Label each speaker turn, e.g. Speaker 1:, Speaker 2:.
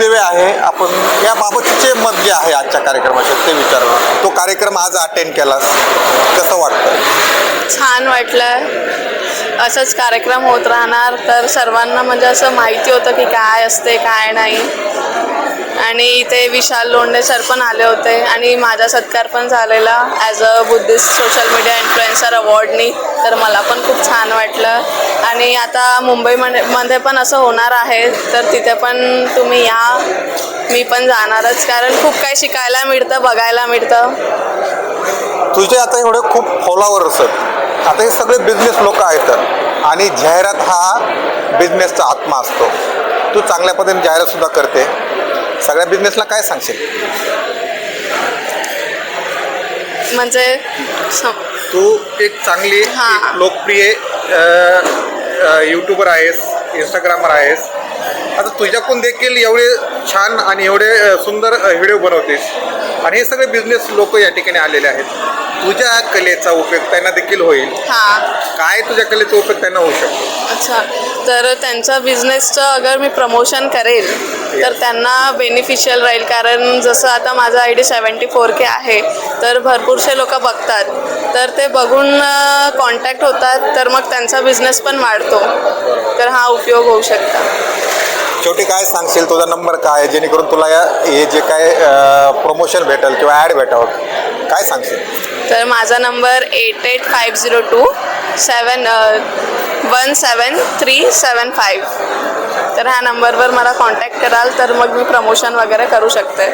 Speaker 1: सुदैवे आहे. आपण याबाबतचे मत जे आहे आजच्या कार्यक्रमाचे ते विचारणार तो कार्यक्रम आज अटेंड केलास. कसं वाटतं
Speaker 2: छान वाटलं. असंच कार्यक्रम होत राहणार. तर सर्वांना म्हणजे असं माहिती होतं की काय असते काय नाही. आणि इथे विशाल लोंढे सर पण आले होते. आणि माझा सत्कार पण झालेला. As a Buddhist social media influencer अवॉर्डनी तर मला पण खूप छान वाटलं. आणि आता मुंबईमध्ये मध्ये पण असं होणार आहे तर तिथे पण तुम्ही या. मी पण जाणारच कारण खूप काही शिकायला मिळतं बघायला मिळतं.
Speaker 1: तुझे आता एवढे खूप फॉलोअर्स आहेत आता हे सगळे बिझनेस लोक आहेत. आणि जाहिरात हा बिझनेसचा आत्मा असतो. तू चांगल्या पद्धतीने जाहिरात सुद्धा करते. सगळ्या बिझनेसला काय सांगशील?
Speaker 2: म्हणजे
Speaker 1: तू एक चांगली
Speaker 2: हां.
Speaker 1: लोकप्रिय यूट्यूबर आहेस इंस्टाग्रामर आहेस. आता तुझ्याकडून देखील एवढे छान आणि एवढे सुंदर व्हिडिओ बनवतेस. आणि हे सगळे बिझनेस लोक या ठिकाणी आलेले आहेत. तुझ्या कलेचा उपयोग त्यांना देखील होईल.
Speaker 2: हां.
Speaker 1: काय तुझ्या कलेचा उपयोग त्यांना होऊ शकतो?
Speaker 2: अच्छा. तर त्यांचं बिझनेसचं अगर मी प्रमोशन करेल तर त्यांना बेनिफिशियल राहील. कारण जसं आता माझा I D seventy four K आहे तर भरपूरसे लोक बघतात. तर ते बघून कॉन्टॅक्ट होतात तर मग त्यांचा बिझनेस पण वाढतो. तर हा उपयोग होऊ शकता.
Speaker 1: शेवटी काय सांगशील? तुझा नंबर काय? जेणेकरून तुला या हे जे काय प्रमोशन भेटेल किंवा ॲड भेटावं काय सांगशील?
Speaker 2: तर माझा number eight eight five zero two seven one seven three seven five तर ह्या नंबरवर मला कॉन्टॅक्ट कराल तर मग मी प्रमोशन वगैरे करू शकते